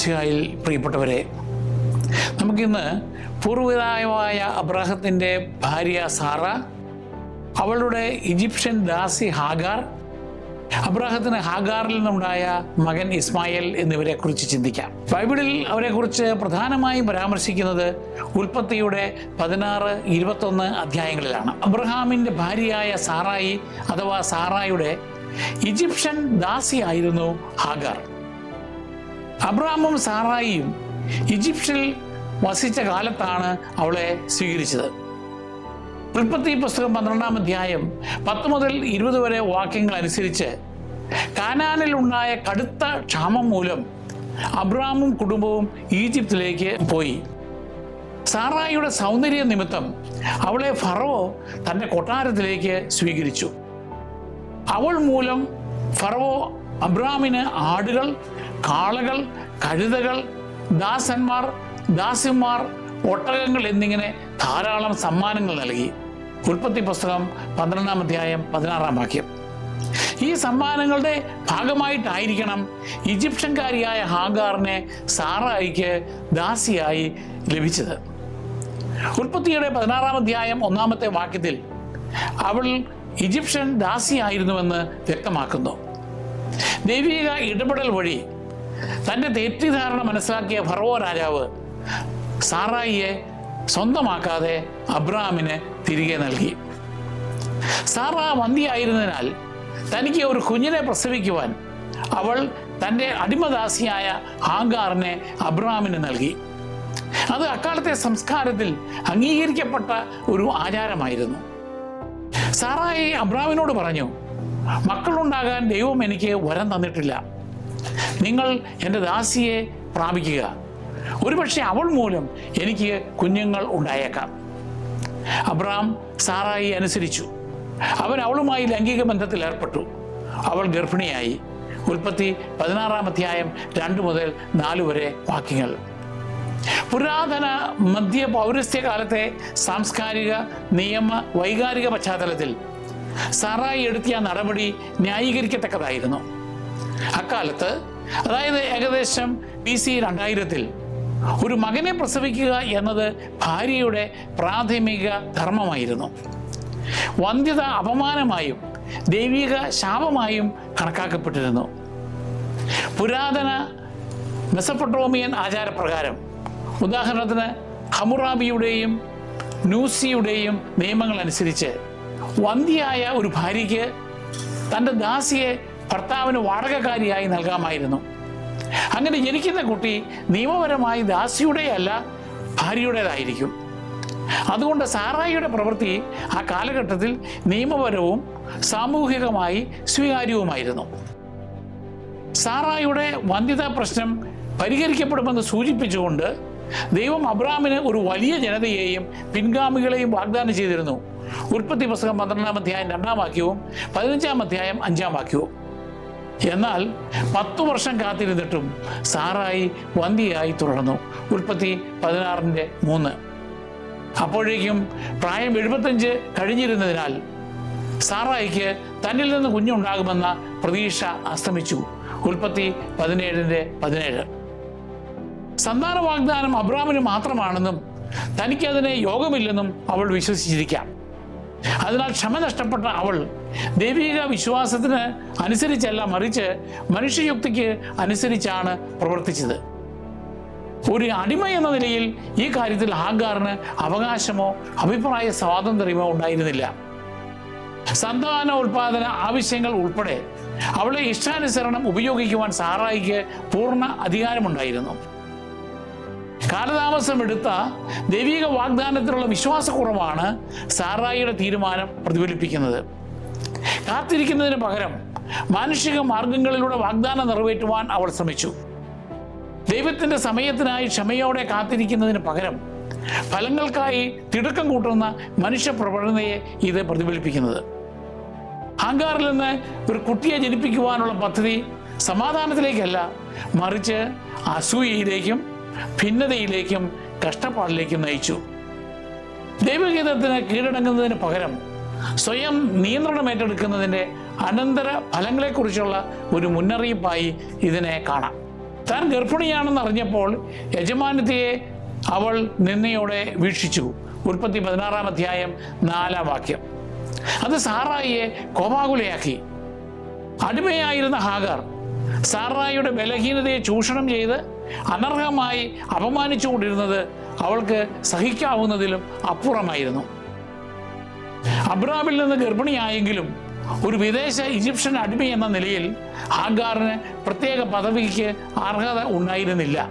മിശിഹായിൽ പ്രിയപ്പെട്ടവരെ നമുക്കിന്ന് പൂർവിതായമായ അബ്രാഹത്തിന്റെ ഭാര്യ സാറ അവളുടെ ഈജിപ്ഷ്യൻ ദാസി ഹാഗാർ അബ്രാഹത്തിന് ഹാഗാറിൽ നിന്നുണ്ടായ മകൻ ഇസ്മായിൽ എന്നിവരെ കുറിച്ച് ചിന്തിക്കാം. ബൈബിളിൽ അവരെക്കുറിച്ച് പ്രധാനമായും പരാമർശിക്കുന്നത് ഉൽപ്പത്തിയുടെ പതിനാറ് ഇരുപത്തൊന്ന് അധ്യായങ്ങളിലാണ്. അബ്രഹാമിന്റെ ഭാര്യയായ സാറായി അഥവാ സാറായുടെ ഈജിപ്ഷ്യൻ ദാസിയായിരുന്നു ഹാഗാർ. അബ്രാമും സാറായിയും ഈജിപ്തിൽ വസിച്ച കാലത്താണ് അവളെ സ്വീകരിച്ചത്. ഉൽപ്പത്തി പുസ്തകം പന്ത്രണ്ടാം അധ്യായം പത്ത് മുതൽ ഇരുപത് വരെ വാക്യങ്ങൾ അനുസരിച്ച് കാനാനിൽ ഉണ്ടായ കടുത്ത ക്ഷാമം മൂലം അബ്രാമും കുടുംബവും ഈജിപ്തിലേക്ക് പോയി. സാറായിയുടെ സൗന്ദര്യ നിമിത്തം അവളെ ഫറവോ തന്റെ കൊട്ടാരത്തിലേക്ക് സ്വീകരിച്ചു. അവൾ മൂലം ഫറവോ അബ്രാമിന് ആടുകൾ കാളകൾ കഴുതകൾ ദാസന്മാർ ദാസിമാർ ഒട്ടകങ്ങൾ എന്നിങ്ങനെ ധാരാളം സമ്മാനങ്ങൾ നൽകി. ഉൽപ്പത്തി പുസ്തകം പന്ത്രണ്ടാം അധ്യായം പതിനാറാം വാക്യം. ഈ സമ്മാനങ്ങളുടെ ഭാഗമായിട്ടായിരിക്കണം ഈജിപ്ഷ്യൻകാരിയായ ഹാഗാറിനെ സാറായിക്ക് ദാസിയായി ലഭിച്ചത്. ഉൽപ്പത്തിയുടെ പതിനാറാം അധ്യായം ഒന്നാമത്തെ വാക്യത്തിൽ അവൾ ഈജിപ്ഷ്യൻ ദാസിയായിരുന്നുവെന്ന് വ്യക്തമാക്കുന്നു. ദൈവിക ഇടപെടൽ വഴി തന്റെ തെറ്റിദ്ധാരണ മനസ്സിലാക്കിയ ഫറവോ രാജാവ് സാറായിയെ സ്വന്തമാക്കാതെ അബ്രാമിന് തിരികെ നൽകി. സാറ വന്ധിയായിരുന്നതിനാൽ തനിക്ക് ഒരു കുഞ്ഞിനെ പ്രസവിക്കുവാൻ അവൾ തന്റെ അടിമദാസിയായ ആങ്കാറിനെ അബ്രാമിന് നൽകി. അത് അക്കാലത്തെ സംസ്കാരത്തിൽ അംഗീകരിക്കപ്പെട്ട ഒരു ആചാരമായിരുന്നു. സാറായി അബ്രഹാമിനോട് പറഞ്ഞു മക്കളുണ്ടാകാൻ ദൈവം എനിക്ക് വരം തന്നിട്ടില്ല. നിങ്ങൾ എന്റെ ദാസിയെ പ്രാപിക്കുക. ഒരുപക്ഷെ അവൾ മൂലം എനിക്ക് കുഞ്ഞുങ്ങൾ ഉണ്ടായേക്കാം. അബ്രാം സാറായി അനുസരിച്ചു. അവൻ അവളുമായി ലൈംഗിക ബന്ധത്തിൽ ഏർപ്പെട്ടു. അവൾ ഗർഭിണിയായി. ഉൽപ്പത്തി പതിനാറാം അധ്യായം രണ്ട് മുതൽ നാല് വരെ വാക്യങ്ങൾ. പുരാതന മധ്യ പൗരസ്ത്യ കാലത്തെ സാംസ്കാരിക നിയമ വൈകാരിക പശ്ചാത്തലത്തിൽ സാറായി എടുത്തിയ നടപടി ന്യായീകരിക്കത്തക്കതായിരുന്നു. അക്കാലത്ത് അതായത് ഏകദേശം ബി സി രണ്ടായിരത്തിൽ ഒരു മകനെ പ്രസവിക്കുക എന്നത് ഭാര്യയുടെ പ്രാഥമിക ധർമ്മമായിരുന്നു. വന്ധ്യത അപമാനമായും ദൈവിക ശാപമായും കണക്കാക്കപ്പെട്ടിരുന്നു. പുരാതന മെസപ്പൊട്ടോമിയൻ ആചാരപ്രകാരം ഉദാഹരണത്തിന് ഹമുറാബിയുടെയും നൂസിയുടെയും നിയമങ്ങൾ അനുസരിച്ച് വന്ധ്യയായ ഒരു ഭാര്യയ്ക്ക് തന്റെ ദാസിയെ ഭർത്താവിന് വാടകക്കാരിയായി നൽകാമായിരുന്നു. അങ്ങനെ ജനിക്കുന്ന കുട്ടി നിയമപരമായി ദാസിയുടെയല്ല ഭാര്യയുടേതായിരിക്കും. അതുകൊണ്ട് സാറായിയുടെ പ്രവൃത്തി ആ കാലഘട്ടത്തിൽ നിയമപരവും സാമൂഹികമായി സ്വീകാര്യവുമായിരുന്നു. സാറായിയുടെ വന്ധ്യതാ പ്രശ്നം പരിഹരിക്കപ്പെടുമെന്ന് സൂചിപ്പിച്ചുകൊണ്ട് ദൈവം അബ്രാമിന് ഒരു വലിയ ജനതയെയും പിൻഗാമികളെയും വാഗ്ദാനം ചെയ്തിരുന്നു. ഉൽപ്പത്തി പുസ്തകം പന്ത്രണ്ടാം അധ്യായം രണ്ടാം വാക്യവും പതിനഞ്ചാം അധ്യായം അഞ്ചാം വാക്യവും. എന്നാൽ പത്തു വർഷം കാത്തിരുന്നിട്ടും സാറായി വന്ധ്യയായി തുടർന്നു. ഉൽപ്പത്തി പതിനാറിന്റെ മൂന്ന്. അപ്പോഴേക്കും പ്രായം എഴുപത്തഞ്ച് കഴിഞ്ഞിരുന്നതിനാൽ സാറായിക്ക് തന്നിൽ നിന്ന് കുഞ്ഞുണ്ടാകുമെന്ന പ്രതീക്ഷ അസ്തമിച്ചു. ഉൽപ്പത്തി പതിനേഴിന്റെ പതിനേഴ്. സന്താന വാഗ്ദാനം അബ്രാമിന് മാത്രമാണെന്നും തനിക്കതിനെ യോഗമില്ലെന്നും അവൾ വിശ്വസിച്ചിരിക്കാം. അതിനാൽ ക്ഷമ നഷ്ടപ്പെട്ട അവൾ ദൈവിക വിശ്വാസത്തിന് അനുസരിച്ചല്ല മറിച്ച് മനുഷ്യയുക്തിക്ക് അനുസരിച്ചാണ് പ്രവർത്തിച്ചത്. ഒരു അടിമ എന്ന നിലയിൽ ഈ കാര്യത്തിൽ ഹാഗാറിന് അവകാശമോ അഭിപ്രായ സ്വാതന്ത്ര്യമോ ഉണ്ടായിരുന്നില്ല. സന്താന ഉൽപാദന ആവശ്യങ്ങൾ ഉൾപ്പെടെ അവളെ ഇഷ്ടാനുസരണം ഉപയോഗിക്കുവാൻ സാറായിക്ക് പൂർണ അധികാരമുണ്ടായിരുന്നു. കാലതാമസം എടുത്ത ദൈവിക വാഗ്ദാനത്തിലുള്ള വിശ്വാസക്കുറവാണ് സാറായിയുടെ തീരുമാനം പ്രതിഫലിപ്പിക്കുന്നത്. കാത്തിരിക്കുന്നതിന് പകരം മാനുഷിക മാർഗങ്ങളിലൂടെ വാഗ്ദാനം നിറവേറ്റുവാൻ അവൾ ശ്രമിച്ചു. ദൈവത്തിന്റെ സമയത്തിനായി ക്ഷമയോടെ കാത്തിരിക്കുന്നതിന് പകരം ഫലങ്ങൾക്കായി തിടുക്കം കൂട്ടുന്ന മനുഷ്യ പ്രവണതയെ ഇത് പ്രതിഫലിപ്പിക്കുന്നത്. ഹാങ്കാറിൽ നിന്ന് ഒരു കുട്ടിയെ ജനിപ്പിക്കുവാനുള്ള പദ്ധതി സമാധാനത്തിലേക്കല്ല മറിച്ച് അസൂയയിലേക്കും ഭിന്നതയിലേക്കും കഷ്ടപ്പാടിലേക്കും നയിച്ചു. ദൈവഗീതത്തിന് കീഴടങ്ങുന്നതിന് പകരം സ്വയം നിയന്ത്രണം ഏറ്റെടുക്കുന്നതിന്റെ അനന്തര ഫലങ്ങളെക്കുറിച്ചുള്ള ഒരു മുന്നറിയിപ്പായി ഇതിനെ കാണാം. താൻ ഗർഭിണിയാണെന്ന് അറിഞ്ഞപ്പോൾ യജമാനത്തിയെ അവൾ നിന്നയോടെ വീക്ഷിച്ചു. ഉൽപ്പത്തി പതിനാറാം അധ്യായം നാലാം വാക്യം. അത് സാറായിയെ കോപാകുലയാക്കി. അടിമയായിരുന്ന ഹാഗർ സാറായിയുടെ ബലഹീനതയെ ചൂഷണം ചെയ്ത് അനർഹമായി അപമാനിച്ചുകൊണ്ടിരുന്നത് അവൾക്ക് സഹിക്കാവുന്നതിലും അപ്പുറമായിരുന്നു. അബ്രാമിൽ നിന്ന് ഗർഭിണിയായെങ്കിലും ഒരു വിദേശ ഈജിപ്ഷ്യൻ അടിമ എന്ന നിലയിൽ ആഗാറിന് പ്രത്യേക പദവിക്ക് അർഹത ഉണ്ടായിരുന്നില്ല.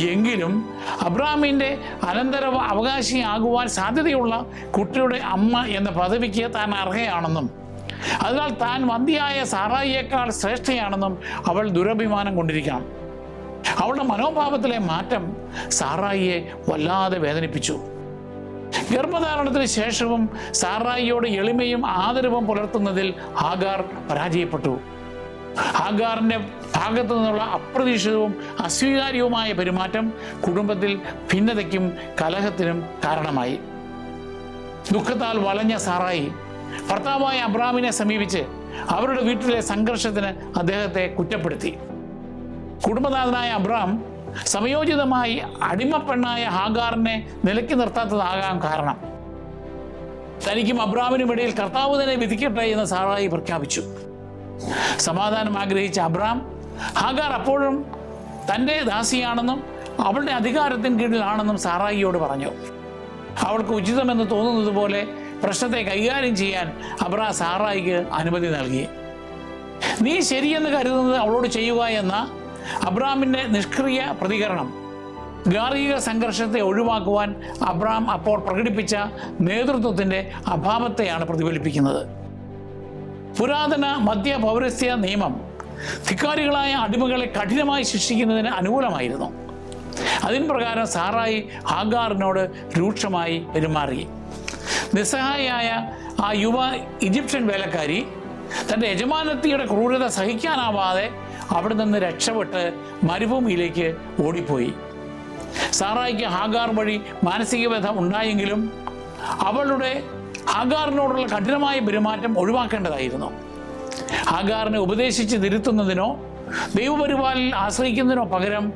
എങ്കിലും അബ്രാമിന്റെ അനന്തര അവകാശിയാകുവാൻ സാധ്യതയുള്ള കുട്ടിയുടെ അമ്മ എന്ന പദവിക്ക് താൻ അർഹയാണെന്നും അതിനാൽ താൻ വന്ധ്യയായ സാറായിയേക്കാൾ ശ്രേഷ്ഠയാണെന്നും അവൾ ദുരഭിമാനം കൊണ്ടിരിക്കണം. അവളുടെ മനോഭാവത്തിലെ മാറ്റം സാറായിയെ വല്ലാതെ വേദനിപ്പിച്ചു. ഗർഭധാരണത്തിന് ശേഷവും സാറായിയോട് എളിമയും ആദരവും പുലർത്തുന്നതിൽ ആഗാർ പരാജയപ്പെട്ടു. ഹാഗാറിന്റെ ഭാഗത്തു നിന്നുള്ള അപ്രതീക്ഷിതവും അസ്വീകാര്യവുമായ പെരുമാറ്റം കുടുംബത്തിൽ ഭിന്നതയ്ക്കും കലഹത്തിനും കാരണമായി. ദുഃഖത്താൽ വലഞ്ഞ സാറായി ഭർത്താവായ അബ്രാമിനെ സമീപിച്ച് അവരുടെ വീട്ടിലെ സംഘർഷത്തിന് അദ്ദേഹത്തെ കുറ്റപ്പെടുത്തി. കുടുംബനാഥനായ അബ്രാം സമയോചിതമായി അടിമപ്പെണ്ണായ ഹാഗാറിനെ നിലയ്ക്ക് നിർത്താത്തതാകാൻ കാരണം. തനിക്കും അബ്രാമിനും ഇടയിൽ കർത്താവ് തന്നെ വിധിക്കട്ടെ എന്ന് സാറായി പ്രഖ്യാപിച്ചു. സമാധാനം ആഗ്രഹിച്ച അബ്രാം ഹാഗാർ അപ്പോഴും തന്റെ ദാസിയാണെന്നും അവളുടെ അധികാരത്തിന് കീഴിലാണെന്നും സാറായിയോട് പറഞ്ഞു. അവൾക്ക് ഉചിതമെന്ന് തോന്നുന്നത് പോലെ പ്രശ്നത്തെ കൈകാര്യം ചെയ്യാൻ അബ്രാ സാറായിക്ക് അനുമതി നൽകി. നീ ശരിയെന്ന് കരുതുന്നത് അവളോട് ചെയ്യുക എന്ന? അബ്രാമിന്റെ നിഷ്ക്രിയ പ്രതികരണം. ഗാർഹിക സംഘർഷത്തെ ഒഴിവാക്കുവാൻ അബ്രാം അപ്പോൾ പ്രകടിപ്പിച്ച നേതൃത്വത്തിന്റെ അഭാവത്തെയാണ് പ്രതിഫലിപ്പിക്കുന്നത്. പുരാതന മധ്യ പൗരസ്ത്യ നിയമം ധിക്കാരികളായ അടിമകളെ കഠിനമായി ശിക്ഷിക്കുന്നതിന് അനുകൂലമായിരുന്നു. അതിന് പ്രകാരം സാറായി ഹാഗാറിനോട് രൂക്ഷമായി പെരുമാറി. നിസ്സഹായായ ആ യുവ ഈജിപ്ഷ്യൻ വേലക്കാരി തന്റെ യജമാനത്തിയുടെ ക്രൂരത സഹിക്കാനാവാതെ അവിടെ നിന്ന് രക്ഷപ്പെട്ട് മരുഭൂമിയിലേക്ക് ഓടിപ്പോയി. സാറായിക്ക് ഹാഗാർ വഴി മാനസിക വ്യഥ ഉണ്ടായെങ്കിലും അവളുടെ ഹാഗാറിനോടുള്ള കഠിനമായ പെരുമാറ്റം ഒഴിവാക്കേണ്ടതായിരുന്നു. ഹാഗാറിനെ ഉപദേശിച്ച് തിരുത്തുന്നതിനോ ദൈവപരിപാലിൽ ആശ്രയിക്കുന്നതിനോ പകരം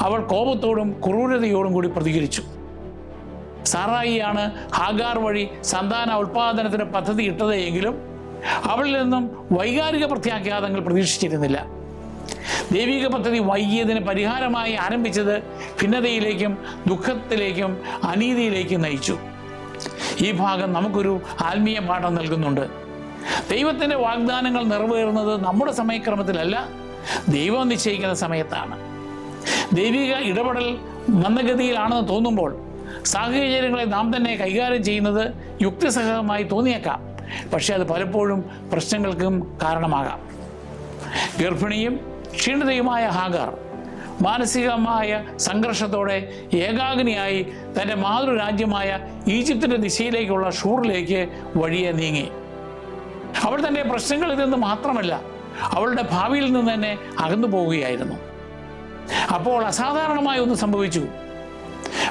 അവൾ കോപത്തോടും ക്രൂരതയോടും കൂടി പ്രതികരിച്ചു. സാറായിയാണ് ഹാഗാർ വഴി സന്താന ഉൽപാദനത്തിന് പദ്ധതി ഇട്ടത് എങ്കിലും അവളിൽ നിന്നും വൈകാരിക പ്രത്യാഘാതങ്ങൾ പ്രതീക്ഷിച്ചിരുന്നില്ല. ദൈവിക പദ്ധതി വൈകിയതിന് പരിഹാരമായി ആരംഭിച്ചത് ഭിന്നതയിലേക്കും ദുഃഖത്തിലേക്കും അനീതിയിലേക്കും നയിച്ചു. ഈ ഭാഗം നമുക്കൊരു ആത്മീയ പാഠം നൽകുന്നുണ്ട്. ദൈവത്തിന്റെ വാഗ്ദാനങ്ങൾ നിറവേറുന്നത് നമ്മുടെ സമയക്രമത്തിലല്ല ദൈവം നിശ്ചയിക്കുന്ന സമയത്താണ്. ദൈവിക ഇടപെടൽ മന്ദഗതിയിലാണെന്ന് തോന്നുമ്പോൾ സാഹചര്യങ്ങളെ നാം തന്നെ കൈകാര്യം ചെയ്യുന്നത് യുക്തിസഹമായി തോന്നിയേക്കാം. പക്ഷേ അത് പലപ്പോഴും പ്രശ്നങ്ങൾക്കും കാരണമാകാം. ഗർഭിണിയും ക്ഷീണിതയുമായ ഹാഗാർ മാനസികമായ സംഘർഷത്തോടെ ഏകാഗ്നിയായി തന്റെ മാതൃരാജ്യമായ ഈജിപ്തിന്റെ ദിശയിലേക്കുള്ള ഷൂറിലേക്ക് വഴിയെ നീങ്ങി. അവൾ തന്റെ പ്രശ്നങ്ങളിൽ നിന്ന് മാത്രമല്ല അവളുടെ ഭാവിയിൽ നിന്ന് തന്നെ അകന്നു പോവുകയായിരുന്നു. അപ്പോൾ അസാധാരണമായ ഒന്ന് സംഭവിച്ചു.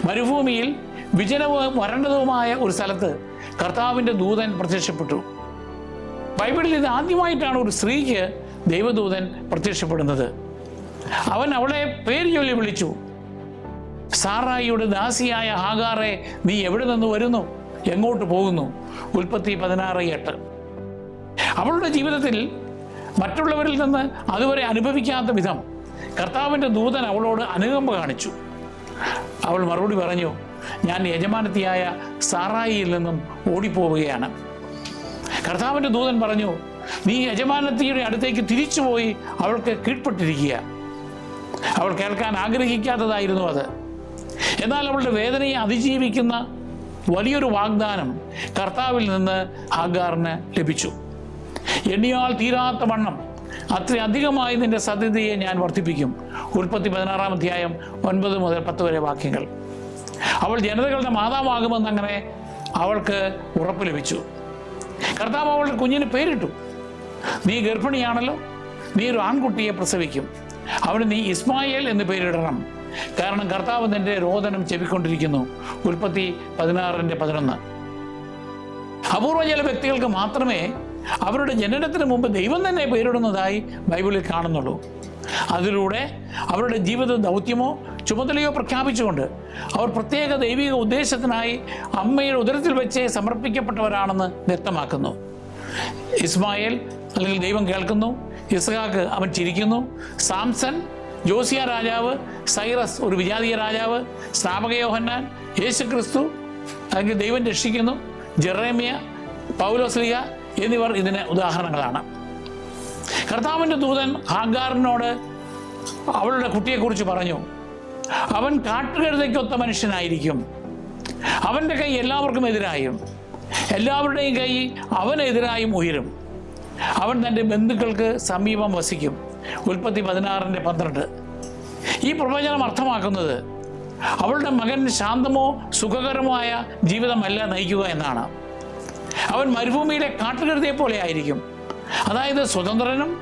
മരുഭൂമിയിൽ വിജനവും വരണ്ടതുമായ ഒരു സ്ഥലത്ത് കർത്താവിന്റെ ദൂതൻ പ്രത്യക്ഷപ്പെട്ടു. ബൈബിളിൽ ഇത് ആദ്യമായിട്ടാണ് ഒരു സ്ത്രീക്ക് ദൈവദൂതൻ പ്രത്യക്ഷപ്പെടുന്നത്. അവൻ അവളെ പേര് ചൊല്ലി വിളിച്ചു. സാറായിയുടെ ദാസിയായ ഹാഗാറെ നീ എവിടെ നിന്ന് വരുന്നു? എങ്ങോട്ട് പോകുന്നു? ഉൽപ്പത്തി പതിനാറ് എട്ട്. അവളുടെ ജീവിതത്തിൽ മറ്റുള്ളവരിൽ നിന്ന് അതുവരെ അനുഭവിക്കാത്ത വിധം കർത്താവിന്റെ ദൂതൻ അവളോട് അനുകമ്പ കാണിച്ചു. അവൾ മറുപടി പറഞ്ഞു ഞാൻ യജമാനത്തിയായ സാറായിയിൽ നിന്നും ഓടിപ്പോവുകയാണ്. കർത്താവിന്റെ ദൂതൻ പറഞ്ഞു നീ യജമാനത്തിയുടെ അടുത്തേക്ക് തിരിച്ചുപോയി അവൾക്ക് കീഴ്പ്പെട്ടിരിക്കുക. അവൾ കേൾക്കാൻ ആഗ്രഹിക്കാത്തതായിരുന്നു അത്. എന്നാൽ അവളുടെ വേദനയെ അതിജീവിക്കുന്ന വലിയൊരു വാഗ്ദാനം കർത്താവിൽ നിന്ന് ആഗാറിന് ലഭിച്ചു. എണ്ണിയാൽ തീരാത്ത വണ്ണം അത്രയധികമായി നിന്റെ സത്യതയെ ഞാൻ വർദ്ധിപ്പിക്കും. ഉൽപ്പത്തി പതിനാറാം അധ്യായം ഒൻപത് മുതൽ പത്ത് വരെ വാക്യങ്ങൾ. അവൾ ജനതകളുടെ മാതാവാകുമെന്ന് അങ്ങനെ അവൾക്ക് ഉറപ്പ് ലഭിച്ചു. കർത്താവ് അവളുടെ കുഞ്ഞിന് പേരിട്ടു. നീ ഗർഭിണിയാണല്ലോ. നീ ഒരു ആൺകുട്ടിയെ പ്രസവിക്കും. അവന് നീ ഇസ്മായേൽ എന്ന് പേരിടണം. കാരണം കർത്താവ് നിന്റെ രോദനം ചെവിക്കൊണ്ടിരിക്കുന്നു. ഉൽപ്പത്തി പതിനാറിന്റെ പതിനൊന്ന്. അപൂർവ ചില വ്യക്തികൾക്ക് മാത്രമേ അവരുടെ ജനനത്തിന് മുമ്പ് ദൈവം തന്നെ പേരിടുന്നതായി ബൈബിളിൽ കാണുന്നുള്ളൂ. അതിലൂടെ അവരുടെ ജീവിത ദൗത്യമോ ചുമതലയോ പ്രഖ്യാപിച്ചുകൊണ്ട് അവർ പ്രത്യേക ദൈവിക ഉദ്ദേശത്തിനായി അമ്മയുടെ ഉദരത്തിൽ വെച്ച് സമർപ്പിക്കപ്പെട്ടവരാണെന്ന് വ്യക്തമാക്കുന്നു. ഇസ്മായേൽ അല്ലെങ്കിൽ ദൈവം കേൾക്കുന്നു ഇസ്ഹാക്ക് അവൻ ചിരിക്കുന്നു. സാംസൺ ജോസിയ രാജാവ് സൈറസ് ഒരു വിജാതീയ രാജാവ് സ്നാപകയോഹന്നാൻ യേശു ക്രിസ്തു അല്ലെങ്കിൽ ദൈവം രക്ഷിക്കുന്നു ജെറേമിയ പൗലോസ്ലിയ എന്നിവർ ഇതിന് ഉദാഹരണങ്ങളാണ്. കർത്താവിന്റെ ദൂതൻ ഹാഗാറിനോട് അവളുടെ കുട്ടിയെക്കുറിച്ച് പറഞ്ഞു അവൻ കാട്ടുകഴുതയ്ക്കൊത്ത മനുഷ്യനായിരിക്കും. അവന്റെ കൈ എല്ലാവർക്കും എതിരായും. എല്ലാവരുടെയും കൈ അവനെതിരായും ഉയരും. അവൻ തന്റെ ബന്ധുക്കൾക്ക് സമീപം വസിക്കും. ഉൽപ്പത്തി പതിനാറിന്റെ പന്ത്രണ്ട്. ഈ പ്രവചനം അർത്ഥമാക്കുന്നത് അവളുടെ മകൻ ശാന്തമോ സുഖകരമോ ആയ ജീവിതമല്ല നയിക്കുക എന്നാണ്. അവൻ മരുഭൂമിയിലെ കാട്ടുകഴുതയെ പോലെ ആയിരിക്കും. അതായത് സ്വതന്ത്രനും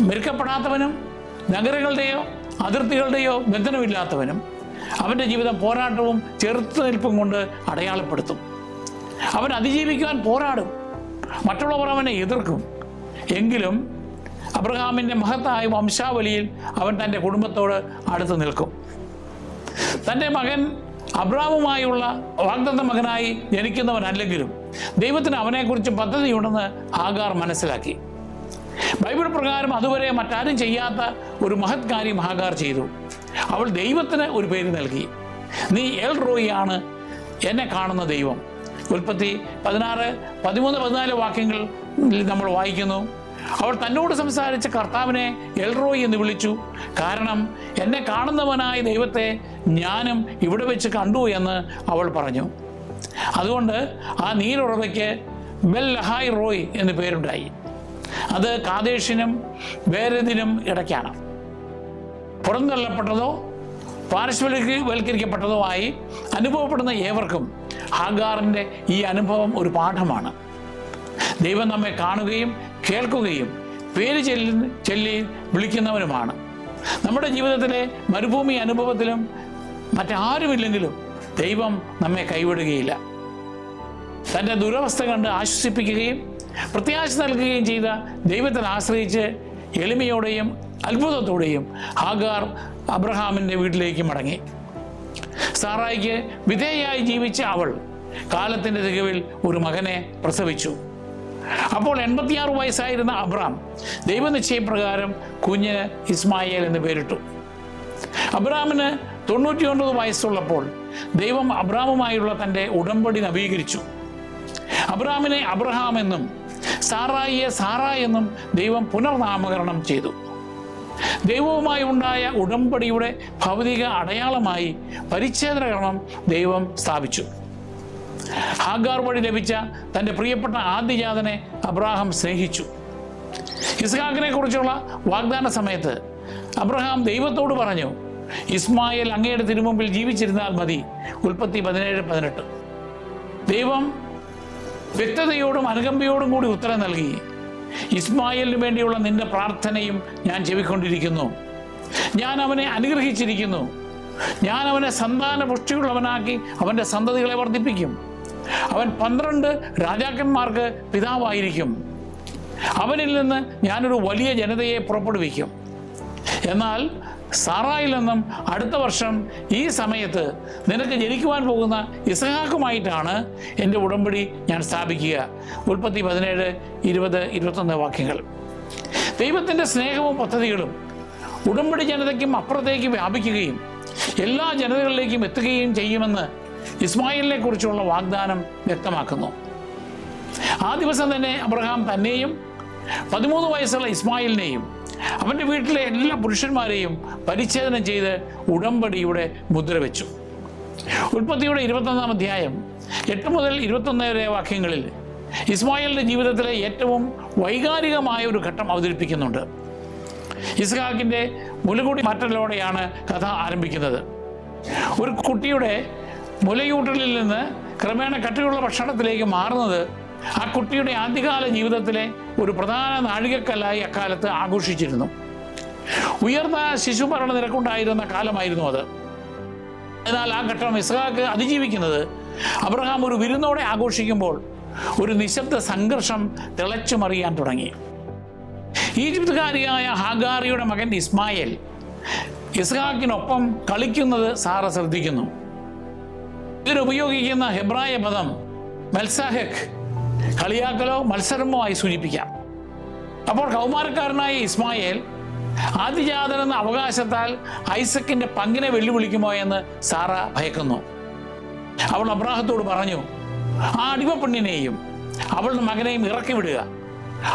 മെരുക്കപ്പെടാത്തവനും നഗരങ്ങളുടെയോ അതിർത്തികളുടെയോ ബന്ധനമില്ലാത്തവനും അവന്റെ ജീവിതം പോരാട്ടവും ചെറുത്തുനിൽപ്പും കൊണ്ട് അടയാളപ്പെടുത്തും. അവൻ അതിജീവിക്കുവാൻ പോരാടും. മറ്റുള്ളവർ അവനെ എതിർക്കും. എങ്കിലും അബ്രഹാമിന്റെ മഹത്തായ വംശാവലിയിൽ അവൻ തന്റെ കുടുംബത്തോട് അടുത്ത് നിൽക്കും. തന്റെ മകൻ അബ്രാമുമായുള്ള വാഗ്ദത്ത മകനായി ജനിക്കുന്നവനല്ലെങ്കിലും ദൈവത്തിന് അവനെക്കുറിച്ച് പദ്ധതിയുണ്ടെന്ന് ആഗാർ മനസ്സിലാക്കി. ബൈബിൾ പ്രകാരം അതുവരെ മറ്റാരും ചെയ്യാത്ത ഒരു മഹത് കാര്യം ആഗാർ ചെയ്തു. അവൾ ദൈവത്തിന് ഒരു പേര് നൽകി. നീ എൽ ആണ് എന്നെ കാണുന്ന ദൈവം. ഉൽപ്പത്തി പതിനാറ് പതിമൂന്ന് പതിനാല് വാക്യങ്ങൾ നമ്മൾ വായിക്കുന്നു. അവൾ തന്നോട് സംസാരിച്ച കർത്താവിനെ എൽറോയി എന്ന് വിളിച്ചു. കാരണം എന്നെ കാണുന്നവനായ ദൈവത്തെ ഞാനും ഇവിടെ വെച്ച് കണ്ടു എന്ന് അവൾ പറഞ്ഞു. അതുകൊണ്ട് ആ നീരുറവയ്ക്ക് ബെൽ ലഹായ് റോയ് എന്ന് പേരുണ്ടായി. അത് കാതേഷിനും വേരതിനും ഇടയ്ക്കാണ്. പുറന്തള്ളപ്പെട്ടതോ പാർശ്വവൽക്കരിക്കപ്പെട്ടതോ ആയി അനുഭവപ്പെടുന്ന ഏവർക്കും ഹാഗാറിന്റെ ഈ അനുഭവം ഒരു പാഠമാണ്. ദൈവം നമ്മെ കാണുകയും കേൾക്കുകയും പേര് ചെല്ലി ചൊല്ലി വിളിക്കുന്നവനുമാണ്. നമ്മുടെ ജീവിതത്തിലെ മരുഭൂമി അനുഭവത്തിലും മറ്റാരുമില്ലെങ്കിലും ദൈവം നമ്മെ കൈവിടുകയില്ല. തന്റെ ദുരവസ്ഥ കണ്ട് ആശ്വസിപ്പിക്കുകയും പ്രത്യാശ നൽകുകയും ചെയ്ത ദൈവത്തിൽ ആശ്രയിച്ച് എളിമയോടെയും അത്ഭുതത്തോടെയും ഹാഗാർ അബ്രഹാമിന്റെ വീട്ടിലേക്ക് മടങ്ങി. സാറായിക്ക് വിധേയായി ജീവിച്ച അവൾ കാലത്തിന്റെ തികവിൽ ഒരു മകനെ പ്രസവിച്ചു. അപ്പോൾ എൺപത്തിയാറ് വയസ്സായിരുന്ന അബ്രാം ദൈവനിശ്ചയപ്രകാരം കുഞ്ഞിന് ഇസ്മായേൽ എന്ന് പേരിട്ടു. അബ്രാമിന് തൊണ്ണൂറ്റിയൊൻപത് വയസ്സുള്ളപ്പോൾ ദൈവം അബ്രാമുമായുള്ള തന്റെ ഉടമ്പടി നവീകരിച്ചു. അബ്രഹാമിനെ അബ്രഹാം എന്നും സാറായിയെ സാറ എന്നും ദൈവം പുനർനാമകരണം ചെയ്തു. ദൈവവുമായി ഉണ്ടായ ഉടമ്പടിയുടെ ഭൗതിക അടയാളമായി പരിച്ഛേദനകരണം ദൈവം സ്ഥാപിച്ചു. ഹാഗാർ വഴി ലഭിച്ച തന്റെ പ്രിയപ്പെട്ട ആദ്യജാതനെ അബ്രാഹാം സ്നേഹിച്ചു. ഇസ്ഹാഖിനെ കുറിച്ചുള്ള വാഗ്ദാന സമയത്ത് അബ്രഹാം ദൈവത്തോട് പറഞ്ഞു ഇസ്മായിൽ അങ്ങയുടെ തിരുമുമ്പിൽ ജീവിച്ചിരുന്നാൽ മതി. ഉൽപ്പത്തി പതിനേഴ് പതിനെട്ട്. ദൈവം വ്യക്തതയോടും അനുകമ്പയോടും കൂടി ഉത്തരം നൽകി. ഇസ്മായിലിന് വേണ്ടിയുള്ള നിന്റെ പ്രാർത്ഥനയും ഞാൻ ചെവിക്കൊണ്ടിരിക്കുന്നു. ഞാൻ അവനെ അനുഗ്രഹിച്ചിരിക്കുന്നു. ഞാൻ അവനെ സന്താന പുഷ്ടിയുള്ളവനാക്കി അവന്റെ സന്തതികളെ വർദ്ധിപ്പിക്കും. അവൻ പന്ത്രണ്ട് രാജാക്കന്മാർക്ക് പിതാവായിരിക്കും. അവനിൽ നിന്ന് ഞാനൊരു വലിയ ജനതയെ പുറപ്പെടുവിക്കും. എന്നാൽ സാറായിൽ നിന്നും അടുത്ത വർഷം ഈ സമയത്ത് നിനക്ക് ജനിക്കുവാൻ പോകുന്ന ഇസഹാക്കുമായിട്ടാണ് എന്റെ ഉടമ്പടി ഞാൻ സ്ഥാപിക്കുക. ഉൽപ്പത്തി പതിനേഴ് ഇരുപത് ഇരുപത്തൊന്ന് വാക്യങ്ങൾ. ദൈവത്തിന്റെ സ്നേഹവും പദ്ധതികളും ഉടമ്പടി ജനതയ്ക്കും അപ്പുറത്തേക്ക് വ്യാപിക്കുകയും എല്ലാ ജനതകളിലേക്കും എത്തുകയും ചെയ്യുമെന്ന് ഇസ്മായിലിനെ കുറിച്ചുള്ള വാഗ്ദാനം വ്യക്തമാക്കുന്നു. ആ ദിവസം തന്നെ അബ്രഹാം തന്നെയും പതിമൂന്ന് വയസ്സുള്ള ഇസ്മായിലിനെയും അവന്റെ വീട്ടിലെ എല്ലാ പുരുഷന്മാരെയും പരിച്ഛേദനം ചെയ്ത് ഉടമ്പടിയുടെ മുദ്ര വെച്ചു ഉൽപ്പത്തിയുടെ ഇരുപത്തൊന്നാം അധ്യായം എട്ട് മുതൽ ഇരുപത്തൊന്ന് വരെ വാക്യങ്ങളിൽ ഇസ്മായിലിന്റെ ജീവിതത്തിലെ ഏറ്റവും വൈകാരികമായ ഒരു ഘട്ടം അവതരിപ്പിക്കുന്നുണ്ട്. ഇസ്ഹാക്കിന്റെ മുലകൂടി മാറ്റലോടെയാണ് കഥ ആരംഭിക്കുന്നത്. ഒരു കുട്ടിയുടെ മുലയൂട്ടലിൽ നിന്ന് ക്രമേണ കട്ടിയുള്ള ഭക്ഷണത്തിലേക്ക് മാറുന്നത് ആ കുട്ടിയുടെ ആദ്യകാല ജീവിതത്തിലെ ഒരു പ്രധാന നാഴികക്കല്ലായി അക്കാലത്ത് ആഘോഷിച്ചിരുന്നു. ഉയർന്ന ശിശുഭരണ നിരക്കുണ്ടായിരുന്ന കാലമായിരുന്നു അത്. എന്നാൽ ആ ഘട്ടം ഇസ്ഹാക്ക് അതിജീവിക്കുന്നത് അബ്രഹാം ഒരു വിരുന്നോടെ ആഘോഷിക്കുമ്പോൾ ഒരു നിശബ്ദ സംഘർഷം തിളച്ചു മറിയാൻ തുടങ്ങി. ഈജിപ്തുകാരിയായ ഹാഗാറിയുടെ മകൻ ഇസ്മായേൽ ഇസ്ഹാക്കിനൊപ്പം കളിക്കുന്നത് സാറ ശ്രദ്ധിക്കുന്നു. ഇതിനുപയോഗിക്കുന്ന ഹെബ്രായ പദം മെൽസാഹെക് കളിയാക്കലോ മത്സരമോ ആയി സൂചിപ്പിക്കാം. അപ്പോൾ കൗമാരക്കാരനായ ഇസ്മായേൽ ആദിജാതൻ എന്ന അവകാശത്താൽ ഐസക്കിന്റെ പങ്കിനെ വെല്ലുവിളിക്കുമോ എന്ന് സാറ ഭയക്കുന്നു. അവൾ അബ്രാഹത്തോട് പറഞ്ഞു ആ അടിമപ്പെണ്ണിനെയും അവളുടെ മകനെയും ഇറക്കി വിടുക.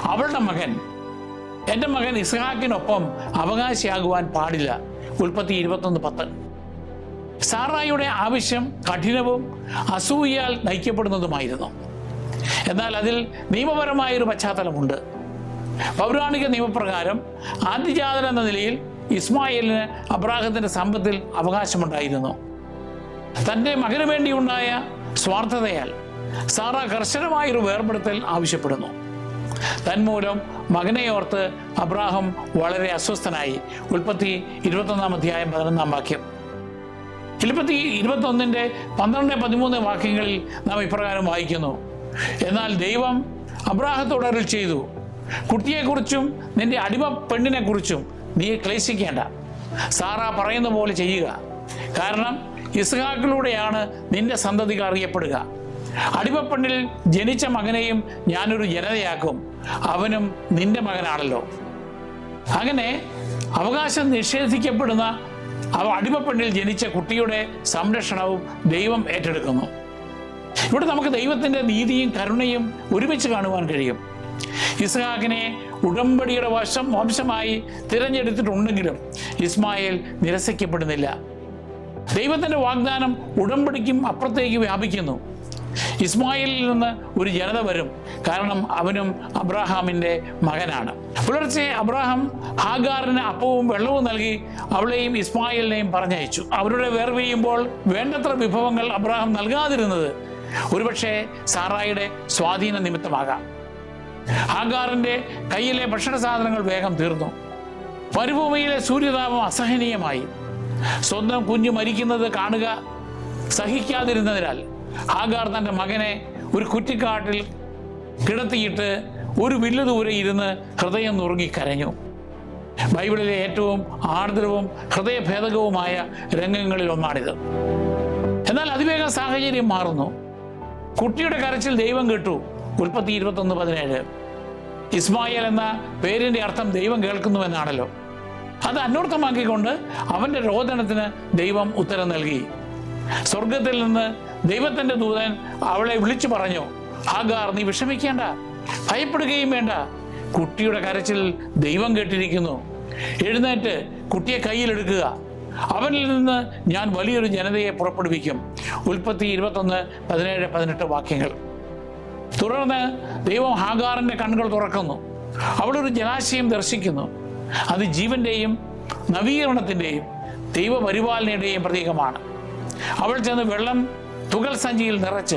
അവളുടെ മകൻ എന്റെ മകൻ ഇസ്ഹാക്കിനൊപ്പം അവകാശിയാകുവാൻ പാടില്ല. ഉൽപ്പത്തി ഇരുപത്തൊന്ന് പത്ത്. സാറായിയുടെ ആവശ്യം കഠിനവും അസൂയാൽ നയിക്കപ്പെടുന്നതുമായിരുന്നു. എന്നാൽ അതിൽ നിയമപരമായ ഒരു പശ്ചാത്തലമുണ്ട്. പൗരാണിക നിയമപ്രകാരം ആദ്യജാതൻ എന്ന നിലയിൽ ഇസ്മായിലിന് അബ്രാഹത്തിന്റെ സമ്പത്തിൽ അവകാശമുണ്ടായിരുന്നു. തന്റെ മകന് വേണ്ടിയുണ്ടായ സ്വാർത്ഥതയാൽ സാറ കർശനമായൊരു വേർപെടുത്തൽ ആവശ്യപ്പെടുന്നു. തന്മൂലം മകനെ ഓർത്ത് അബ്രാഹം വളരെ അസ്വസ്ഥനായി. ഉൽപ്പത്തി ഇരുപത്തൊന്നാം അധ്യായം പതിനൊന്നാം വാക്യം. ഉൽപ്പത്തി ഇരുപത്തൊന്നിന്റെ പന്ത്രണ്ട് പതിമൂന്ന് വാക്യങ്ങളിൽ നാം ഇപ്രകാരം വായിക്കുന്നു. എന്നാൽ ദൈവം അബ്രാഹത്തോട് അരുൾ ചെയ്തു. കുട്ടിയെക്കുറിച്ചും നിന്റെ അടിമ പെണ്ണിനെക്കുറിച്ചും നീ ക്ലേശിക്കേണ്ട. സാറ പറയുന്ന പോലെ ചെയ്യുക. കാരണം ഇസ്ഹാക്കിലൂടെയാണ് നിന്റെ സന്തതികൾ അറിയപ്പെടുക. അടിമപ്പെണ്ണിൽ ജനിച്ച മകനെയും ഞാനൊരു ജനതയാക്കും. അവനും നിന്റെ മകനാണല്ലോ. അങ്ങനെ അവകാശം നിഷേധിക്കപ്പെടുന്ന അവ അടിമപ്പെണ്ണിൽ ജനിച്ച കുട്ടിയുടെ സംരക്ഷണവും ദൈവം ഏറ്റെടുക്കുന്നു. ഇവിടെ നമുക്ക് ദൈവത്തിന്റെ നീതിയും കരുണയും ഒരുമിച്ച് കാണുവാൻ കഴിയും. ഇസ്ഹാഖിനെ ഉടമ്പടിയുടെ വശം വംശമായി തിരഞ്ഞെടുത്തിട്ടുണ്ടെങ്കിലും ഇസ്മായിൽ നിരസിക്കപ്പെടുന്നില്ല. ദൈവത്തിന്റെ വാഗ്ദാനം ഉടമ്പടിക്കും അപ്പുറത്തേക്ക് വ്യാപിക്കുന്നു. ഇസ്മായിലിൽ നിന്ന് ഒരു ജനത വരും. കാരണം അവനും അബ്രാഹാമിന്റെ മകനാണ്. പുലർച്ചെ അബ്രഹാം ഹാഗാറിന് അപ്പവും വെള്ളവും നൽകി അവളെയും ഇസ്മായിലിനെയും പറഞ്ഞയച്ചു. അവരുടെ വേർവെയ്യുമ്പോൾ വേണ്ടത്ര വിഭവങ്ങൾ അബ്രഹാം നൽകാതിരുന്നത് ഒരുപക്ഷെ സാറായിയുടെ സ്വാധീന നിമിത്തമാകാം. ഹാഗാറിന്റെ കയ്യിലെ ഭക്ഷണ സാധനങ്ങൾ വേഗം തീർന്നു. മരുഭൂമിയിലെ സൂര്യതാപം അസഹനീയമായി. സ്വന്തം കുഞ്ഞു മരിക്കുന്നത് കാണുക സഹിക്കാതിരുന്നതിനാൽ ഹാഗാർ തന്റെ മകനെ ഒരു കുറ്റിക്കാട്ടിൽ കിടത്തിയിട്ട് ഒരു വില്ല് ദൂരെ ഇരുന്ന് ഹൃദയം നുറുങ്ങി കരഞ്ഞു. ബൈബിളിലെ ഏറ്റവും ആർദ്രവും ഹൃദയഭേദകവുമായ രംഗങ്ങളിൽ ഒന്നാണിത്. എന്നാൽ അതിവേഗം സാഹചര്യം മാറുന്നു. കുട്ടിയുടെ കരച്ചിൽ ദൈവം കേട്ടു. ഉൽപ്പത്തി ഇരുപത്തൊന്ന് പതിനേഴ്. ഇസ്മായിൽ എന്ന പേരിന്റെ അർത്ഥം ദൈവം കേൾക്കുന്നു എന്നാണല്ലോ അത് അന്വർത്ഥമാക്കിക്കൊണ്ട് അവന്റെ രോദനത്തിന് ദൈവം ഉത്തരം നൽകി. സ്വർഗത്തിൽ നിന്ന് ദൈവത്തിന്റെ ദൂതൻ അവളെ വിളിച്ചു പറഞ്ഞു ഹാഗാർ നീ വിഷമിക്കേണ്ട ഭയപ്പെടുകയും വേണ്ട. കുട്ടിയുടെ കരച്ചിൽ ദൈവം കേട്ടിരിക്കുന്നു. എഴുന്നേറ്റ് കുട്ടിയെ കയ്യിലെടുക്കുക. അവനിൽ നിന്ന് ഞാൻ വലിയൊരു ജനതയെ പുറപ്പെടുവിക്കും. ഉൽപ്പത്തി ഇരുപത്തൊന്ന് പതിനേഴ് പതിനെട്ട് വാക്യങ്ങൾ. തുടർന്ന് ദൈവം ഹാഗാറിന്റെ കണ്ണുകൾ തുറക്കുന്നു. അവളൊരു ജലാശയം ദർശിക്കുന്നു. അത് ജീവന്റെയും നവീകരണത്തിന്റെയും ദൈവപരിപാലനയുടെയും പ്രതീകമാണ്. അവൾ ചെന്ന് വെള്ളം തുകൽ സഞ്ചിയിൽ നിറച്ച്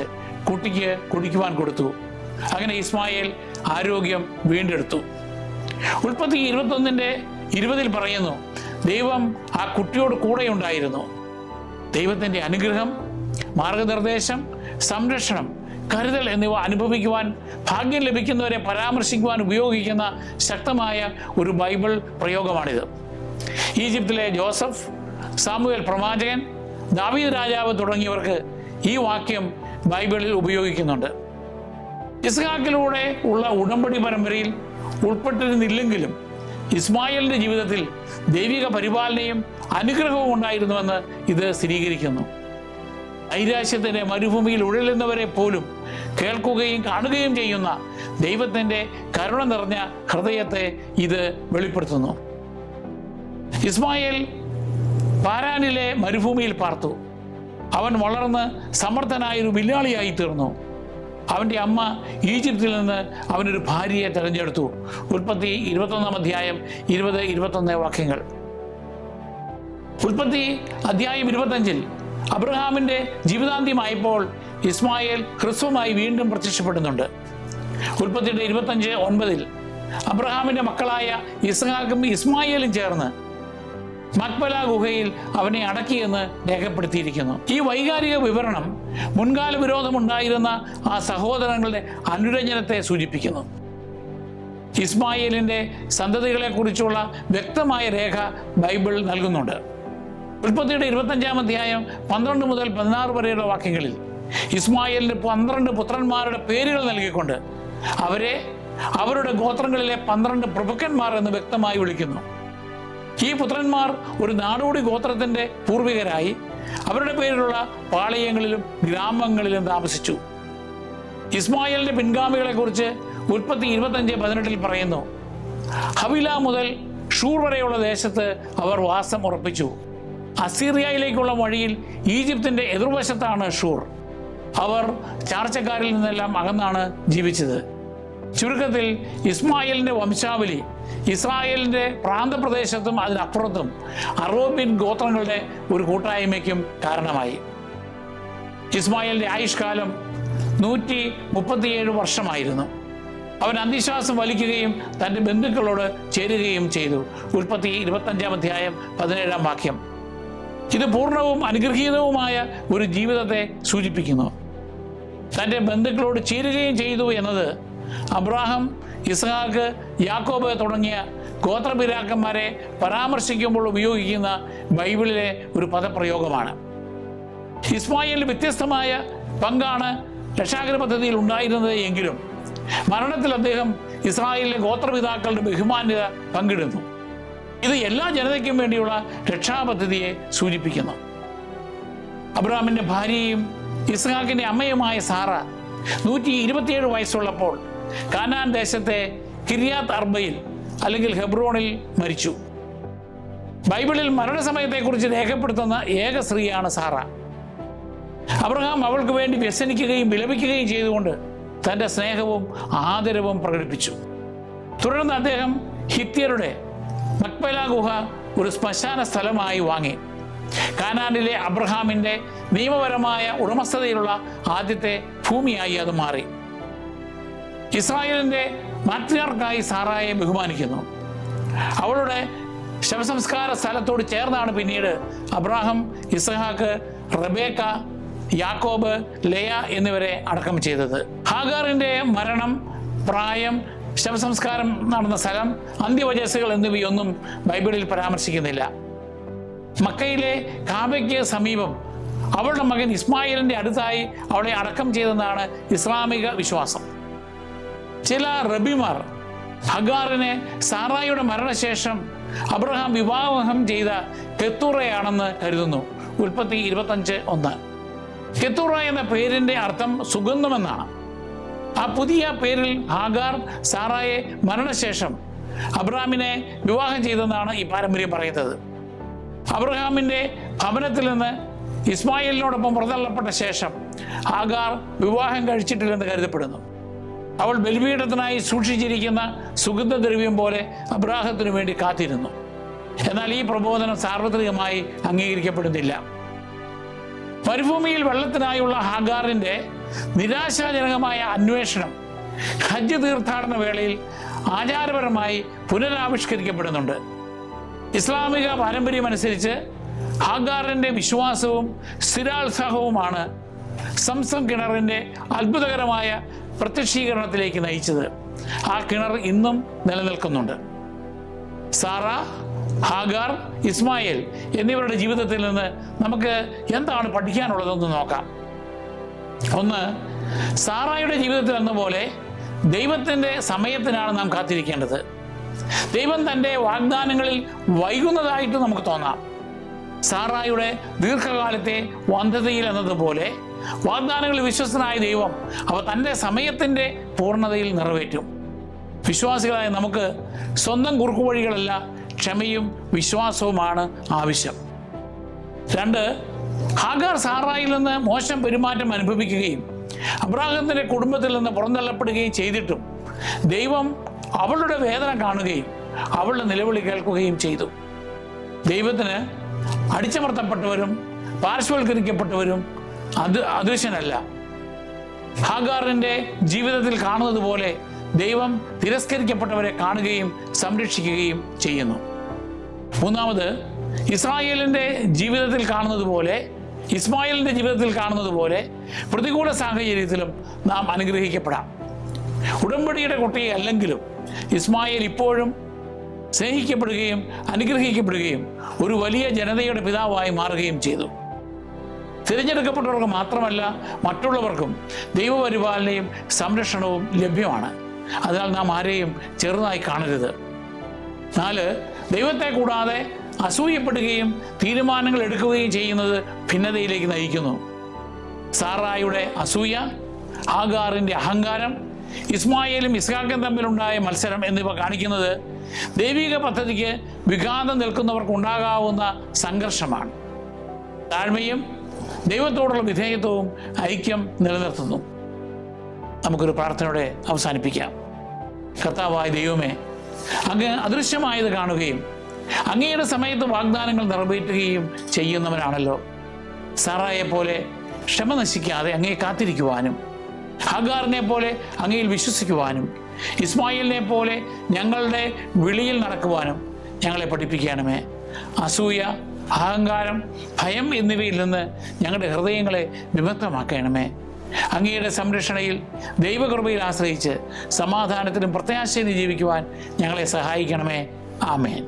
കുട്ടിക്ക് കുടിക്കുവാൻ കൊടുത്തു. അങ്ങനെ ഇസ്മായേൽ ആരോഗ്യം വീണ്ടെടുത്തു. ഉൽപ്പത്തി ഇരുപത്തൊന്നിന്റെ ഇരുപതിൽ പറയുന്നു ദൈവം ആ കുട്ടിയോട് കൂടെയുണ്ടായിരുന്നു. ദൈവത്തിന്റെ അനുഗ്രഹം മാർഗനിർദ്ദേശം സംരക്ഷണം കരുതൽ എന്നിവ അനുഭവിക്കുവാൻ ഭാഗ്യം ലഭിക്കുന്നവരെ പരാമർശിക്കുവാൻ ഉപയോഗിക്കുന്ന ശക്തമായ ഒരു ബൈബിൾ പ്രയോഗമാണിത്. ഈജിപ്തിലെ ജോസഫ് സാമുവൽ പ്രവാചകൻ ദാവീദ് രാജാവ് തുടങ്ങിയവർക്ക് ഈ വാക്യം ബൈബിളിൽ ഉപയോഗിക്കുന്നുണ്ട്. ഇസ്ഹാക്കിലൂടെ ഉള്ള ഉടമ്പടി പരമ്പരയിൽ ഉൾപ്പെട്ടിരുന്നില്ലെങ്കിലും ഇസ്മായിലിന്റെ ജീവിതത്തിൽ ദൈവിക പരിപാലനയും അനുഗ്രഹവും ഉണ്ടായിരുന്നുവെന്ന് ഇത് സ്ഥിരീകരിക്കുന്നു. ഐരാശ്യത്തിന്റെ മരുഭൂമിയിൽ ഉഴലുന്നവരെ പോലും കേൾക്കുകയും കാണുകയും ചെയ്യുന്ന ദൈവത്തിന്റെ കരുണ നിറഞ്ഞ ഹൃദയത്തെ ഇത് വെളിപ്പെടുത്തുന്നു. ഇസ്മായിൽ പാരാനിലെ മരുഭൂമിയിൽ പാർത്തു. അവൻ വളർന്ന് സമർത്ഥനായൊരു വില്ലാളിയായി തീർന്നു. അവന്റെ അമ്മ ഈജിപ്തിൽ നിന്ന് അവനൊരു ഭാര്യയെ തെരഞ്ഞെടുത്തു. ഉൽപ്പത്തി ഇരുപത്തൊന്നാം അധ്യായം ഇരുപത് ഇരുപത്തൊന്ന് വാക്യങ്ങൾ. ഉൽപ്പത്തി അധ്യായം ഇരുപത്തഞ്ചിൽ അബ്രഹാമിന്റെ ജീവിതാന്ത്യമായപ്പോൾ ഇസ്മായേൽ ഹ്രസ്വമായി വീണ്ടും പ്രത്യക്ഷപ്പെടുന്നുണ്ട്. ഉൽപ്പത്തിയുടെ ഇരുപത്തഞ്ച് ഒൻപതിൽ അബ്രഹാമിന്റെ മക്കളായ ഇസ്ഹാക്കും ഇസ്മായേലും ചേർന്ന് മക്ബല ഗുഹയിൽ അവനെ അടക്കിയെന്ന് രേഖപ്പെടുത്തിയിരിക്കുന്നു. ഈ വൈകാരിക വിവരണം മുൻകാല വിരോധമുണ്ടായിരുന്ന ആ സഹോദരങ്ങളുടെ അനുരഞ്ജനത്തെ സൂചിപ്പിക്കുന്നു. ഇസ്മായിലിന്റെ സന്തതികളെക്കുറിച്ചുള്ള വ്യക്തമായ രേഖ ബൈബിൾ നൽകുന്നുണ്ട്. ഉൽപ്പത്തിയുടെ ഇരുപത്തഞ്ചാം അധ്യായം പന്ത്രണ്ട് മുതൽ പതിനാറ് വരെയുള്ള വാക്യങ്ങളിൽ ഇസ്മായിലിന് പന്ത്രണ്ട് പുത്രന്മാരുടെ പേരുകൾ നൽകിക്കൊണ്ട് അവരെ അവരുടെ ഗോത്രങ്ങളിലെ പന്ത്രണ്ട് പ്രഭുക്കന്മാർ എന്ന് വ്യക്തമായി വിളിക്കുന്നു. ഈ പുത്രന്മാർ ഒരു നാടോടി ഗോത്രത്തിന്റെ പൂർവികരായി അവരുടെ പേരിലുള്ള പാളയങ്ങളിലും ഗ്രാമങ്ങളിലും താമസിച്ചു. ഇസ്മായിലിന്റെ പിൻഗാമികളെ കുറിച്ച് ഉൽപ്പത്തി ഇരുപത്തഞ്ച് പതിനെട്ടിൽ പറയുന്നു ഹവില മുതൽ ഷൂർ വരെയുള്ള ദേശത്ത് അവർ വാസം ഉറപ്പിച്ചു. അസീറിയയിലേക്കുള്ള വഴിയിൽ ഈജിപ്തിന്റെ എതിർവശത്താണ് ഷൂർ. അവർ ചാർച്ചക്കാരിൽ നിന്നെല്ലാം അകന്നാണ് ജീവിച്ചത്. ചുരുക്കത്തിൽ ഇസ്മായിലിന്റെ വംശാവലി ഇസ്രായേലിന്റെ പ്രാന്തപ്രദേശത്തും അതിനപ്പുറത്തും അറോബിൻ ഗോത്രങ്ങളുടെ ഒരു കൂട്ടായ്മയ്ക്കും കാരണമായി. ഇസ്മായിലിന്റെ ആയുഷ്കാലം നൂറ്റി മുപ്പത്തിയേഴ് വർഷമായിരുന്നു. അവൻ അന്ധിശ്വാസം വലിക്കുകയും തന്റെ ബന്ധുക്കളോട് ചേരുകയും ചെയ്തു. ഉൽപ്പത്തി ഇരുപത്തഞ്ചാം അധ്യായം പതിനേഴാം വാക്യം. ഇത് പൂർണവും അനുഗ്രഹീതവുമായ ഒരു ജീവിതത്തെ സൂചിപ്പിക്കുന്നു. തന്റെ ബന്ധുക്കളോട് ചേരുകയും ചെയ്തു എന്നത് അബ്രാഹം ഇസ്ഹാഖ് യാക്കോബ് തുടങ്ങിയ ഗോത്രപിതാക്കന്മാരെ പരാമർശിക്കുമ്പോൾ ഉപയോഗിക്കുന്ന ബൈബിളിലെ ഒരു പദപ്രയോഗമാണ്. ഇസ്മായിൽ വ്യത്യസ്തമായ പങ്കാണ് രക്ഷാകര പദ്ധതിയിൽ ഉണ്ടായിരുന്നത് എങ്കിലും മരണത്തിൽ അദ്ദേഹം ഇസ്രായേലിലെ ഗോത്രപിതാക്കളുടെ ബഹുമാന്യത പങ്കിടുന്നു. ഇത് എല്ലാ ജനതയ്ക്കും വേണ്ടിയുള്ള രക്ഷാപദ്ധതിയെ സൂചിപ്പിക്കുന്നു. അബ്രഹാമിന്റെ ഭാര്യയും ഇസ്ഹാക്കിന്റെ അമ്മയുമായ സാറ നൂറ്റി ഇരുപത്തിയേഴ് വയസ്സുള്ളപ്പോൾ കാനാൻ ദേശത്തെ കിരിയാത്ത് അർബയിൽ അല്ലെങ്കിൽ ഹെബ്രോണിൽ മരിച്ചു. ബൈബിളിൽ മരണസമയത്തെക്കുറിച്ച് രേഖപ്പെടുത്തുന്ന ഏക സ്ത്രീയാണ് സാറ. അബ്രഹാം അവൾക്ക് വേണ്ടി വ്യസനിക്കുകയും വിലപിക്കുകയും ചെയ്തുകൊണ്ട് തന്റെ സ്നേഹവും ആദരവും പ്രകടിപ്പിച്ചു. തുടർന്ന് അദ്ദേഹം ഹിത്യരുടെ മക്പല ഗുഹ ഒരു ശ്മശാന സ്ഥലമായി വാങ്ങി. കാനാനിലെ അബ്രഹാമിന്റെ നിയമപരമായ ഉടമസ്ഥതയിലുള്ള ആദ്യത്തെ ഭൂമിയായി അത് മാറി. ഇസ്രായേലിന്റെ മാത്രിയാർക്കായി സാറായെ ബഹുമാനിക്കുന്നു. അവളുടെ ശവസംസ്കാര സ്ഥലത്തോട് ചേർന്നാണ് പിന്നീട് അബ്രാഹം ഇസഹാക്ക് റബേക്ക യാക്കോബ് ലയ എന്നിവരെ അടക്കം ചെയ്തത്. ഹാഗാറിന്റെ മരണം പ്രായം ശവസംസ്കാരം നടന്ന സ്ഥലം അന്ത്യവചസ്സുകൾ എന്നിവയൊന്നും ബൈബിളിൽ പരാമർശിക്കുന്നില്ല. മക്കയിലെ കാബയ്ക്ക് സമീപം അവളുടെ മകൻ ഇസ്മായിലിന്റെ അടുത്തായി അവളെ അടക്കം ചെയ്തെന്നാണ് ഇസ്ലാമിക വിശ്വാസം. ചില റബിമാർ ഹഗാറിനെ സാറായിയുടെ മരണശേഷം അബ്രഹാം വിവാഹം ചെയ്ത കെത്തൂറയാണെന്ന് കരുതുന്നു. ഉൽപ്പത്തി ഇരുപത്തഞ്ച് ഒന്ന്. കെത്തൂറ എന്ന പേരിന്റെ അർത്ഥം സുഗന്ധമെന്നാണ്. ആ പുതിയ പേരിൽ ഹാഗാർ സാറായെ മരണശേഷം അബ്രഹാമിനെ വിവാഹം ചെയ്തെന്നാണ് ഈ പാരമ്പര്യം പറയുന്നത്. അബ്രഹാമിന്റെ ഭവനത്തിൽ നിന്ന് ഇസ്മായിലിനോടൊപ്പം പുറത്തള്ളപ്പെട്ട ശേഷം ഹാഗാർ വിവാഹം കഴിച്ചിട്ടില്ലെന്ന് കരുതപ്പെടുന്നു. അവൾ ബലിപീഠത്തിനായി സൂക്ഷിച്ചിരിക്കുന്ന സുഗന്ധദ്രവ്യം പോലെ അബ്രാഹത്തിനു വേണ്ടി കാത്തിരുന്നു. എന്നാൽ ഈ പ്രബോധനം സാർവത്രികമായി അംഗീകരിക്കപ്പെടുന്നില്ല. മരുഭൂമിയിൽ വെള്ളത്തിനായുള്ള ഹാഗാറിന്റെ നിരാശാജനകമായ അന്വേഷണം ഹജ്ജ് തീർത്ഥാടന വേളയിൽ ആചാരപരമായി പുനരാവിഷ്കരിക്കപ്പെടുന്നുണ്ട്. ഇസ്ലാമിക പാരമ്പര്യമനുസരിച്ച് ഹാഗാറിന്റെ വിശ്വാസവും സ്ഥിരാത്സാഹവുമാണ് സംസം കിണറിന്റെ അത്ഭുതകരമായ പ്രത്യക്ഷീകരണത്തിലേക്ക് നയിച്ചത് ആ കിണർ ഇന്നും നിലനിൽക്കുന്നുണ്ട്. സാറ ഹാഗാർ ഇസ്മായിൽ എന്നിവരുടെ ജീവിതത്തിൽ നിന്ന് നമുക്ക് എന്താണ് പഠിക്കാനുള്ളതെന്ന് നോക്കാം. ഒന്ന് സാറായുടെ ജീവിതത്തിൽ എന്ന പോലെ ദൈവത്തിന്റെ സമയത്തിനാണ് നാം കാത്തിരിക്കേണ്ടത്. ദൈവം തന്റെ വാഗ്ദാനങ്ങളിൽ വൈകുന്നതായിട്ട് നമുക്ക് തോന്നാം. സാറായുടെ ദീർഘകാലത്തെ വന്ധതയിൽ എന്നതുപോലെ വാഗ്ദാനങ്ങളിൽ വിശ്വസ്തനായ ദൈവം അവ തന്റെ സമയത്തിന്റെ പൂർണതയിൽ നിറവേറ്റും. വിശ്വാസികളായ നമുക്ക് സ്വന്തം കുറുക്കുവഴികളല്ല ക്ഷമയും വിശ്വാസവുമാണ് ആവശ്യം. രണ്ട് ഹാഗാർ സാറായിൽ നിന്ന് മോശം പെരുമാറ്റം അനുഭവിക്കുകയും അബ്രാഹത്തിന്റെ കുടുംബത്തിൽ നിന്ന് പുറന്തള്ളപ്പെടുകയും ചെയ്തിട്ടും ദൈവം അവളുടെ വേദന കാണുകയും അവളുടെ നിലവിളി കേൾക്കുകയും ചെയ്തു. ദൈവത്തിന് അടിച്ചമർത്തപ്പെട്ടവരും പാർശ്വവൽക്കരിക്കപ്പെട്ടവരും അത് അദൃശ്യനല്ല. ഹാഗാറിന്റെ ജീവിതത്തിൽ കാണുന്നത് പോലെ ദൈവം തിരസ്കരിക്കപ്പെട്ടവരെ കാണുകയും സംരക്ഷിക്കുകയും ചെയ്യുന്നു. മൂന്നാമത് ഇസ്രായേലിന്റെ ജീവിതത്തിൽ കാണുന്നത് പോലെ ഇസ്മായിലിന്റെ ജീവിതത്തിൽ കാണുന്നത് പോലെ പ്രതികൂല സാഹചര്യത്തിലും നാം അനുഗ്രഹിക്കപ്പെടാം. ഉടമ്പടിയുടെ കുട്ടിയെ അല്ലെങ്കിലും ഇസ്മായിൽ ഇപ്പോഴും സ്നേഹിക്കപ്പെടുകയും അനുഗ്രഹിക്കപ്പെടുകയും ഒരു വലിയ ജനതയുടെ പിതാവായി മാറുകയും ചെയ്തു. തിരഞ്ഞെടുക്കപ്പെട്ടവർക്ക് മാത്രമല്ല മറ്റുള്ളവർക്കും ദൈവപരിപാലനയും സംരക്ഷണവും ലഭ്യമാണ്. അതിനാൽ നാം ആരെയും ചെറുതായി കാണരുത്. നാല് ദൈവത്തെ കൂടാതെ അസൂയപ്പെടുകയും തീരുമാനങ്ങൾ എടുക്കുകയും ചെയ്യുന്നത് ഭിന്നതയിലേക്ക് നയിക്കുന്നു. സാറായുടെ അസൂയ ആഗാറിന്റെ അഹങ്കാരം ഇസ്മായിലും ഇസ്ഹാക്കും തമ്മിലുണ്ടായ മത്സരം എന്നിവ കാണിക്കുന്നത് ദൈവിക പദ്ധതിക്ക് വിഘാതം നിൽക്കുന്നവർക്കുണ്ടാകാവുന്ന സംഘർഷമാണ്. താഴ്മയും ദൈവത്തോടുള്ള വിധേയത്വവും ഐക്യം നിലനിർത്തുന്നു. നമുക്കൊരു പ്രാർത്ഥനയോടെ അവസാനിപ്പിക്കാം. കർത്താവായ ദൈവമേ അങ്ങ് അദൃശ്യമായത് കാണുകയും അങ്ങയുടെ സമയത്ത് വാഗ്ദാനങ്ങൾ നിറവേറ്റുകയും ചെയ്യുന്നവരാണല്ലോ സാറായെ പോലെ ക്ഷമ നശിക്കാതെ അങ്ങയെ കാത്തിരിക്കുവാനും ഹഗാറിനെ പോലെ അങ്ങയിൽ വിശ്വസിക്കുവാനും ഇസ്മായിലിനെ പോലെ ഞങ്ങളുടെ വിളിയിൽ നടക്കുവാനും ഞങ്ങളെ പഠിപ്പിക്കണമേ. അസൂയ അഹങ്കാരം ഭയം എന്നിവയിൽ നിന്ന് ഞങ്ങളുടെ ഹൃദയങ്ങളെ വിമുക്തമാക്കണമേ. അങ്ങയുടെ സംരക്ഷണയിൽ ദൈവകൃപയിൽ ആശ്രയിച്ച് സമാധാനത്തിനും പ്രത്യാശയിലും ജീവിക്കുവാൻ ഞങ്ങളെ സഹായിക്കണമേ. ആമേൻ.